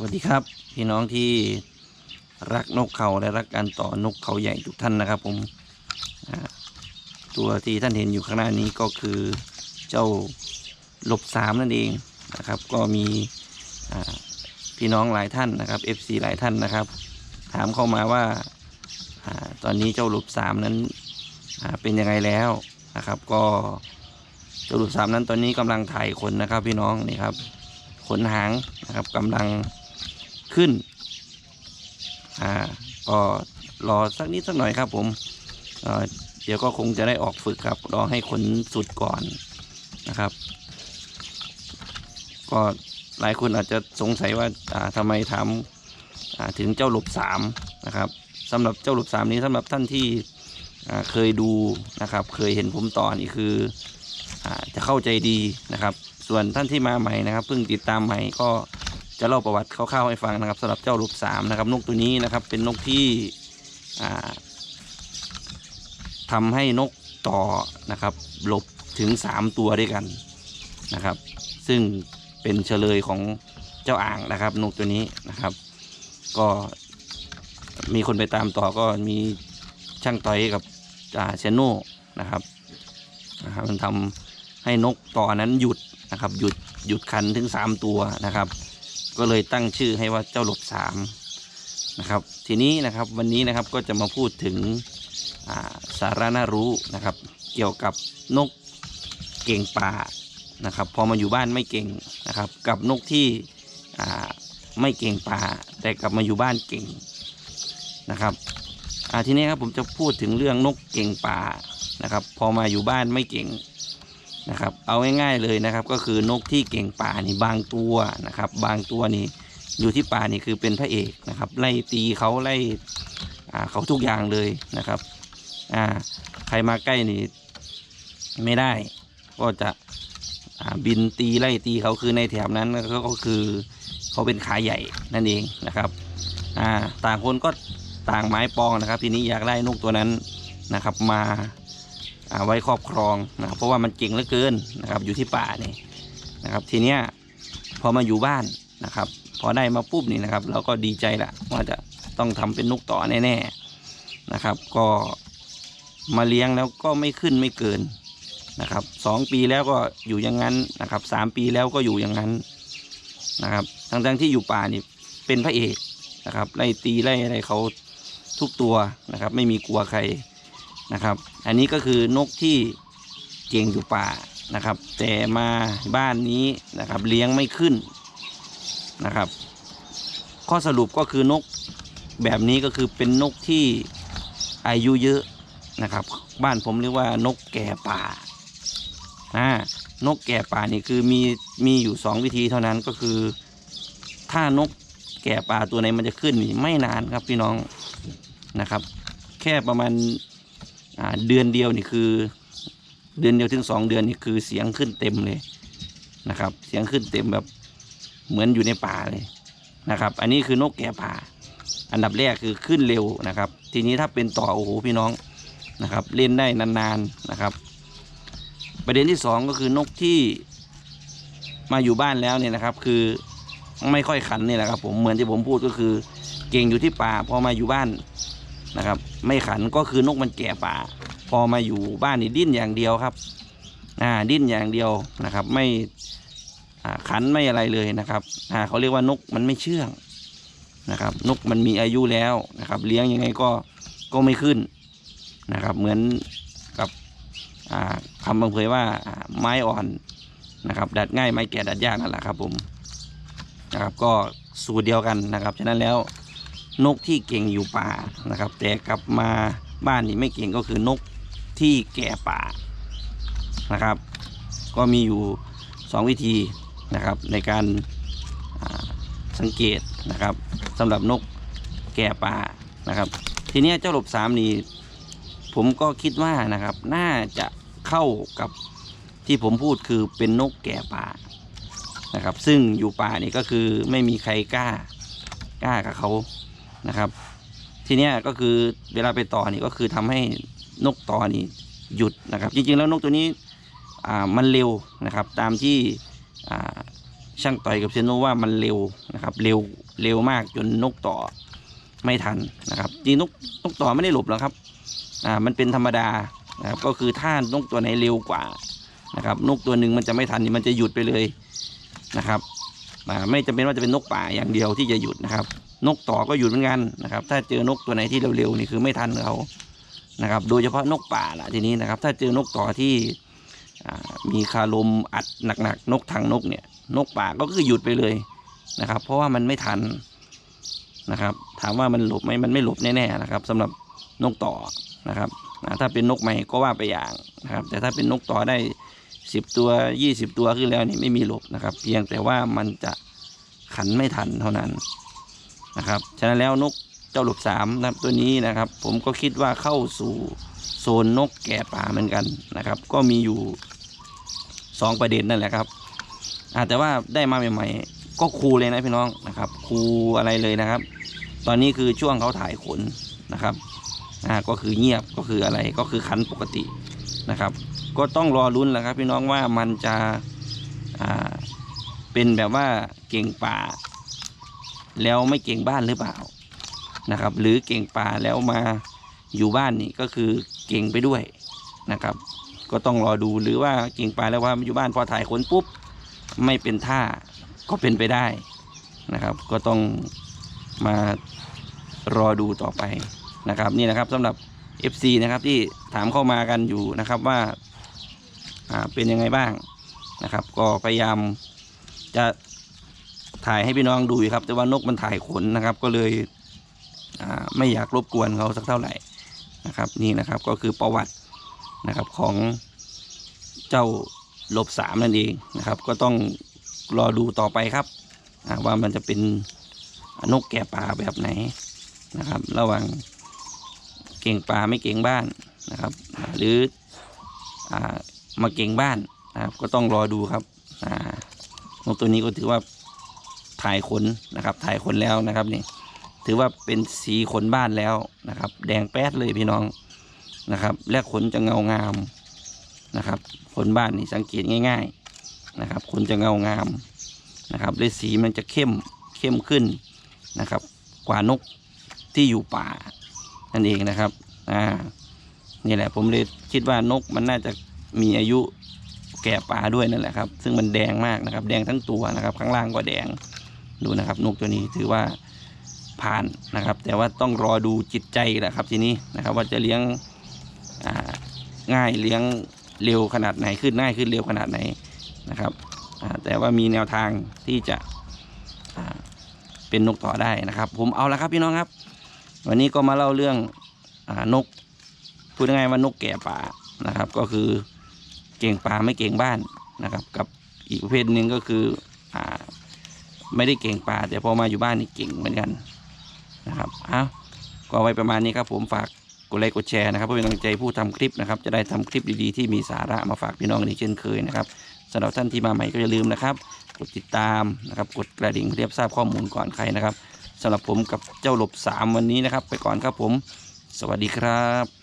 สวัสดีครับ พี่น้องที่รักนกเขาและรักการต่อนกเขาใหญ่ทุกท่านนะครับ ผมตัวที่ท่านเห็นอยู่ข้างหน้านี้ก็คือเจ้าหลบสามนั่นเองนะครับ ก็มีพี่น้องหลายท่านนะครับ FC หลายท่านนะครับ ถามเข้ามาว่าอตอนนี้เจ้าหลบสามนั้นเป็นยังไงแล้วนะครับ ก็เจ้าหลบสามนั้นตอนนี้กำลังถ่ายขนนะครับ พี่น้องนี่ครับขนหางนะครับกำลัง ขึ้น อ่า ก็รอสักนิดสักหน่อยครับผมเเดี๋ยวก็คงจะได้ออกฝึกครับ รอให้ขนสุดก่อนนะครับ ก็หลายคนอาจจะสงสัยว่าอ่าทำไมถามอ่าถึงเจ้าหลบสามนะครับสำหรับเจ้าหลบสามนี้สำหรับท่านที่เคยดูนะครับ เคยเห็นผมต่อนี่คืออจะเข้าใจดีนะครับ ส่วนท่านที่มาใหม่นะครับเพิ่งติดตามใหม่ก็ จะเล่าประวัติคร่าวๆให้ฟังนะครับสำหรับเจ้าลูกสามนะครับนกตัวนี้นะครับเป็นนกที่อ่าทำให้นกต่อนะครับหลบถึงสามตัวด้วยกันนะครับ ซึ่งเป็นเฉลยของเจ้าอ่างนะครับ นกตัวนี้นะครับ ก็มีคนไปตามต่อก็มีช่างต้อยกับอ่าเชนโน่นะครับนะครับมันทำให้นกต่อนั้นหยุดนะครับ หยุดหยุดคันถึง 3 ตัวนะครับ ก็เลยตั้งชื่อให้ว่าเจ้าหลบสามนะครับ ทีนี้นะครับวันนี้นะครับก็จะมาพูดถึงาสาระน่ารู้นะครับ เกี่ยวกับนกเก่งป่านะครับ พอมาอยู่บ้านไม่เก่งนะครับ กับนกที่ไม่เก่งป่า แต่กลับมาอยู่บ้านเก่งนะครับทีนี้ครับผมจะพูดถึงเรื่องนกเก่งป่านะครับ พอมาอยู่บ้านไม่เก่ง นะครับ เอาง่ายๆเลยนะครับ ก็คือนกที่เก่งป่านี่บางตัวนะครับ บางตัวนี่อยู่ที่ป่านี่คือเป็นพระเอกนะครับ ไล่ตีเขาไล่เขาทุกอย่างเลยนะครับอ่าใครมาใกล้นี่ไม่ได้ ก็จะบินตีไล่ตีเขาคือในแถบนั้นก็คือเขาเป็นขาใหญ่นั่นเองนะครับต่างคนก็ต่างไม้ปองนะครับ ทีนี้อยากได้นกตัวนั้นนะครับมา ไว้ครอบครองนะครับเพราะว่ามันเก่งเหลือเกินนะครับ อยู่ที่ป่านี่นะครับ ทีเนี้ยพอมาอยู่บ้านนะครับ พอได้มาปุ๊บนี่นะครับ เราก็ดีใจละว่าจะต้องทำเป็นนกต่อแน่ๆนะครับ ก็มาเลี้ยงแล้วก็ไม่ขึ้นไม่เกินนะครับสองปีแล้วก็อยู่อย่างนั้นนะครับสามปีแล้วก็อยู่อย่างนั้นนะครับทั้งๆที่อยู่ป่านี่เป็นพระเอกนะครับไล่ตีไล่อะไรเขาทุกตัวนะครับ ไม่มีกลัวใคร นะครับ อันนี้ก็คือนกที่เก่งอยู่ป่านะครับ แต่มาบ้านนี้นะครับเลี้ยงไม่ขึ้นนะครับ ข้อสรุปก็คือนกแบบนี้ก็คือเป็นนกที่อายุเยอะนะครับ บ้านผมเรียกว่านกแก่ป่าอ่านกแก่ป่านี่คือมีมีอยู่สองวิธีเท่านั้นก็คือ ถ้านกแก่ป่าตัวไหนมันจะขึ้นนี่ไม่นานครับพี่น้องนะครับ แค่ประมาณ เดือนเดียวนี่คือ เดือนเดียวถึงสองเดือนนี่คือเสียงขึ้นเต็มเลยนะครับ เสียงขึ้นเต็มแบบเหมือนอยู่ในป่าเลยนะครับ อันนี้คือนกแก่ป่า อันดับแรกคือขึ้นเร็วนะครับ ทีนี้ถ้าเป็นต่อโอ้โหพี่น้องนะครับ เล่นได้นานๆนะครับ ประเด็นที่สองก็คือนกที่มาอยู่บ้านแล้วเนี่ยนะครับ คือไม่ค่อยขันนี่แหละครับ ผมเหมือนที่ผมพูดก็คือ เก่งอยู่ที่ป่าพอมาอยู่บ้าน นะครับ ไม่ขันก็คือนกมันแก่ป่า พอมาอยู่บ้านนี่ดิ้นอย่างเดียวครับอ่าดิ้นอย่างเดียวนะครับ ไม่อ่าขันไม่อะไรเลยนะครับอ่าเขาเรียกว่านกมันไม่เชื่องนะครับ นกมันมีอายุแล้วนะครับ เลี้ยงยังไงก็ก็ไม่ขึ้นนะครับ เหมือนกับอ่าคำบังเพยว่าอ่าไม้อ่อนนะครับ ดัดง่ายไม้แก่ดัดยากนั่นแหละครับผมนะครับก็สูตรเดียวกันนะครับฉะนั้นแล้ว นกที่เก่งอยู่ป่านะครับ แต่กลับมาบ้านนี่ไม่เก่งก็คือนกที่แก่ป่านะครับ ก็มีอยู่สองวิธีนะครับในการสังเกตนะครับสำหรับนกแก่ป่านะครับ ทีนี้เจ้าหลบสามนี่ผมก็คิดว่านะครับ น่าจะเข้ากับที่ผมพูดคือเป็นนกแก่ป่านะครับ ซึ่งอยู่ป่านี่ก็คือไม่มีใครกล้ากล้ากับเขา นะครับ ทีเนี้ยก็คือเวลาไปต่อนี่ก็คือทำให้นกต่อนี่หยุดนะครับ จริงๆแล้วนกตัวนี้มันเร็วนะครับ ตามที่ช่างต่อยกับเซนโนว่ามันเร็วนะครับ เร็วเร็วมากจนนกต่อไม่ทันนะครับจริงนกนกต่อไม่ได้หลบหรอกครับอ่ามันเป็นธรรมดานะครับก็คือถ้านกตัวไหนเร็วกว่านะครับ นกตัวหนึ่งมันจะไม่ทันนี่มันจะหยุดไปเลยนะครับไม่จำเป็นว่าจะเป็นนกป่าอย่างเดียวที่จะหยุดนะครับ นกต่อก็หยุดเหมือนกันนะครับ ถ้าเจอนกตัวไหนที่เร็วๆนี่คือไม่ทันเขานะครับ โดยเฉพาะนกป่าล่ะทีนี้นะครับ ถ้าเจอนกต่อที่มีคาลมอัดหนักๆนกทางนกเนี่ย นกป่าก็คือหยุดไปเลยนะครับ เพราะว่ามันไม่ทันนะครับ ถามว่ามันหลบไหมมันไม่หลบแน่ๆนะครับสำหรับนกต่อนะครับถ้าเป็นนกใหม่ก็ว่าไปอย่างนะครับ แต่ถ้าเป็นนกต่อได้สิบตัวยี่สิบตัวขึ้นแล้วนี่ไม่มีหลบนะครับ เพียงแต่ว่ามันจะขันไม่ทันเท่านั้น นะครับฉะนั้นแล้วนกเจ้าหลบสามนะครับตัวนี้นะครับ ผมก็คิดว่าเข้าสู่โซนนกแก่ป่าเหมือนกันนะครับ ก็มีอยู่สองประเด็นนั่นแหละครับอาแต่ว่าได้มาใหม่ ๆ ก็คูเลยนะพี่น้องนะครับคูอะไรเลยนะครับ ตอนนี้คือช่วงเขาถ่ายขนนะครับอ่าก็คือเงียบก็คืออะไรก็คือคันปกตินะครับ ก็ต้องรอลุ้นแหละครับ พี่น้องว่ามันจะอ่าเป็นแบบว่าเก่งป่า แล้วไม่เก่งบ้านหรือเปล่านะครับ หรือเก่งป่าแล้วมาอยู่บ้านนี่ก็คือเก่งไปด้วยนะครับ ก็ต้องรอดูหรือว่าเก่งป่าแล้วว่ามาอยู่บ้านพอถ่ายขนปุ๊บไม่เป็นท่าก็เป็นไปได้นะครับ ก็ต้องมารอดูต่อไปนะครับนี่นะครับสำหรับ FC นะครับที่ถามเข้ามากันอยู่นะครับว่าอ่าเป็นยังไงบ้างนะครับ ก็พยายามจะ ถ่ายให้พี่น้องดูครับ แต่ว่านกมันถ่ายขนนะครับ ก็เลยไม่อยากรบกวนเขาสักเท่าไหร่นะครับ นี่นะครับก็คือประวัตินะครับของเจ้าลบสามนั่นเองนะครับ ก็ต้องรอดูต่อไปครับว่ามันจะเป็นนกแก่ป่าแบบไหนนะครับ ระหว่างเก่งป่าไม่เก่งบ้านนะครับ หรืออมาเก่งบ้านนะครับ ก็ต้องรอดูครับนกตัวนี้ก็ถือว่า ถ่ายขนนะครับ ถ่ายขนแล้วนะครับนี่ ถือว่าเป็นสีขนบ้านแล้วนะครับ แดงแป๊ดเลยพี่น้องนะครับ และขนจะเงางามนะครับขนบ้านนี่สังเกตง่าย ๆนะครับขนจะเงางามนะครับและสีมันจะเข้มเข้มขึ้นนะครับ กว่านกที่อยู่ป่านั่นเองนะครับอ่านี่แหละผมเลยคิดว่านกมันน่าจะมีอายุแก่ป่าด้วยนั่นแหละครับ ซึ่งมันแดงมากนะครับ แดงทั้งตัวนะครับ ข้างล่างก็แดง ดูนะครับนกตัวนี้ถือว่าผ่านนะครับ แต่ว่าต้องรอดูจิตใจแหละครับทีนี้นะครับ ว่าจะเลี้ยงง่ายเลี้ยงเร็วขนาดไหนขึ้นง่ายขึ้นเร็วขนาดไหนนะครับแต่ว่ามีแนวทางที่จะเป็นนกต่อได้นะครับ ผมเอาละครับพี่น้องครับ วันนี้ก็มาเล่าเรื่องอนกพูดง่ายว่านกแก่ป่านะครับ ก็คือเก่งป่าไม่เก่งบ้านนะครับ กับอีกประเภทหนึ่งก็คือ ไม่ได้เก่งป่าแต่พอมาอยู่บ้านนี่เก่งเหมือนกันนะครับเอาก็ไว้ประมาณนี้ครับผมฝากกดไลค์กดแชร์นะครับเพื่อเป็นกำลังใจผู้ทำคลิปนะครับ จะได้ทำคลิปดีๆที่มีสาระมาฝากพี่น้องกันอีกเช่นเคยนะครับสำหรับท่านที่มาใหม่ก็อย่าลืมนะครับ กดติดตามนะครับ กดกระดิ่งเพื่อรับทราบข้อมูลก่อนใครนะครับสำหรับผมกับเจ้าหลบสามวันนี้นะครับ ไปก่อนครับผม สวัสดีครับ